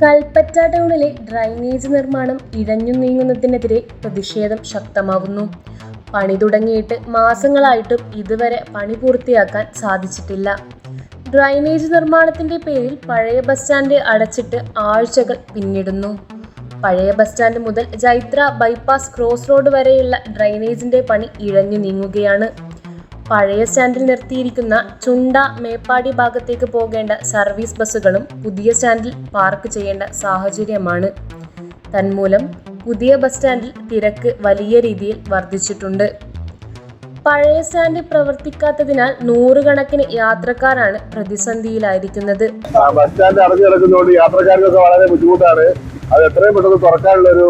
കൽപ്പറ്റ ടൗണിലെ ഡ്രൈനേജ് നിർമ്മാണം ഇഴഞ്ഞു നീങ്ങുന്നതിനെതിരെ പ്രതിഷേധം ശക്തമാവുന്നു. പണി തുടങ്ങിയിട്ട് മാസങ്ങളായിട്ടും ഇതുവരെ പണി പൂർത്തിയാക്കാൻ സാധിച്ചിട്ടില്ല. ഡ്രൈനേജ് നിർമ്മാണത്തിന്റെ പേരിൽ പഴയ ബസ് സ്റ്റാൻഡ് അടച്ചിട്ട് ആഴ്ചകൾ പിന്നിടുന്നു. പഴയ ബസ് സ്റ്റാൻഡ് മുതൽ ജൈത്ര ബൈപ്പാസ് ക്രോസ് റോഡ് വരെയുള്ള ഡ്രൈനേജിന്റെ പണി ഇഴഞ്ഞു നീങ്ങുകയാണ്. പഴയ സ്റ്റാൻഡിൽ നിർത്തിയിരിക്കുന്ന ചുണ്ട മേപ്പാടി ഭാഗത്തേക്ക് പോകേണ്ട സർവീസ് ബസ്സുകളും പുതിയ സ്റ്റാൻഡിൽ പാർക്ക് ചെയ്യേണ്ട സാഹചര്യമാണ്. തന്മൂലം പുതിയ ബസ് സ്റ്റാൻഡിൽ തിരക്ക് വലിയ രീതിയിൽ വർദ്ധിച്ചിട്ടുണ്ട്. പഴയ സ്റ്റാൻഡ് പ്രവർത്തിക്കാത്തതിനാൽ നൂറുകണക്കിന് യാത്രക്കാരാണ് പ്രതിസന്ധിയിലായിരിക്കുന്നത്. ബസ് സ്റ്റാൻഡ് അടഞ്ഞു കിടക്കുന്നതുകൊണ്ട് യാത്രക്കാർക്കൊക്കെ വളരെ ബുദ്ധിമുട്ടാണ്. അത് എത്രയും പെട്ടെന്ന് തുറക്കാനുള്ള ഒരു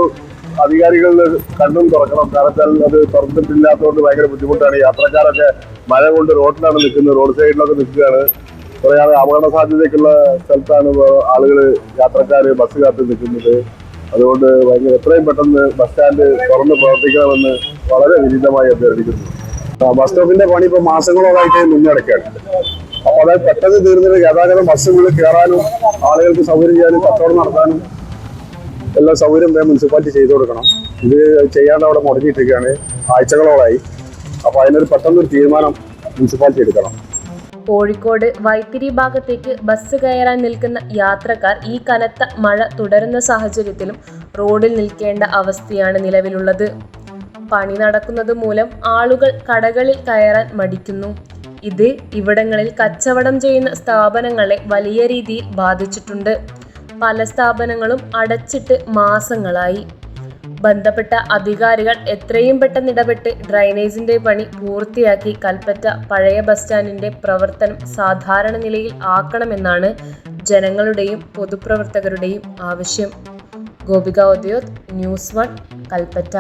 അധികാരികളുടെ കണ്ണും തുറക്കണം. കാരണം അത് തുറന്നിട്ടില്ലാത്തതുകൊണ്ട് ഭയങ്കര ബുദ്ധിമുട്ടാണ്. യാത്രക്കാരൊക്കെ മഴ കൊണ്ട് റോഡിലാണ് നിൽക്കുന്നത്. റോഡ് സൈഡിലൊക്കെ നിൽക്കുകയാണ്. കുറേ അപകട സാധ്യതയ്ക്കുള്ള സ്ഥലത്താണ് ആളുകൾ യാത്രക്കാർ ബസ് കാത്ത് നിൽക്കുന്നത്. അതുകൊണ്ട് ഭയങ്കര എത്രയും പെട്ടെന്ന് ബസ് സ്റ്റാൻഡ് തുറന്ന് പ്രവർത്തിക്കണമെന്ന് വളരെ വിനീതമായി അഭ്യർത്ഥിക്കുന്നു. ബസ് സ്റ്റോപ്പിന്റെ പണി ഇപ്പൊ മാസങ്ങളോളായിട്ട് മുന്നടക്കാണ് അപ്പൊ അതായത് പെട്ടെന്ന് തീർന്നിട്ട് ഗതാഗതം ബസ്സുകളിൽ കയറാനും ആളുകൾക്ക് സൗകര്യം ചെയ്യാനും കച്ചവടം നടത്താനും എല്ലാ സൗകര്യം മുനിസിപ്പാലിറ്റി ചെയ്തു കൊടുക്കണം. ഇത് ചെയ്യാണ്ട് അവിടെ മുടങ്ങിയിട്ടിരിക്കുകയാണ്. ആഴ്ചകളോളായി. അപ്പൊ അതിനൊരു പെട്ടെന്നൊരു തീരുമാനം മുനിസിപ്പാലിറ്റി എടുക്കണം. കോഴിക്കോട് വൈത്തിരി ഭാഗത്തേക്ക് ബസ് കയറാൻ നിൽക്കുന്ന യാത്രക്കാർ ഈ കനത്ത മഴ തുടരുന്ന സാഹചര്യത്തിലും റോഡിൽ നിൽക്കേണ്ട അവസ്ഥയാണ് നിലവിലുള്ളത്. പണി നടക്കുന്നത് മൂലം ആളുകൾ കടകളിൽ കയറാൻ മടിക്കുന്നു. ഇത് ഇവിടങ്ങളിൽ കച്ചവടം ചെയ്യുന്ന സ്ഥാപനങ്ങളെ വലിയ രീതിയിൽ ബാധിച്ചിട്ടുണ്ട്. പല സ്ഥാപനങ്ങളും അടച്ചിട്ട് മാസങ്ങളായി. ബന്ധപ്പെട്ട അധികാരികൾ എത്രയും പെട്ടെന്ന് ഇടപെട്ട് ഡ്രൈനേജിന്റെ പണി പൂർത്തിയാക്കി കൽപ്പറ്റ പഴയ ബസ് സ്റ്റാൻഡിന്റെ പ്രവർത്തനം സാധാരണ നിലയിൽ ആക്കണമെന്നാണ് ജനങ്ങളുടെയും പൊതുപ്രവർത്തകരുടെയും ആവശ്യം. Gopika Udyoth news one Kalpetta.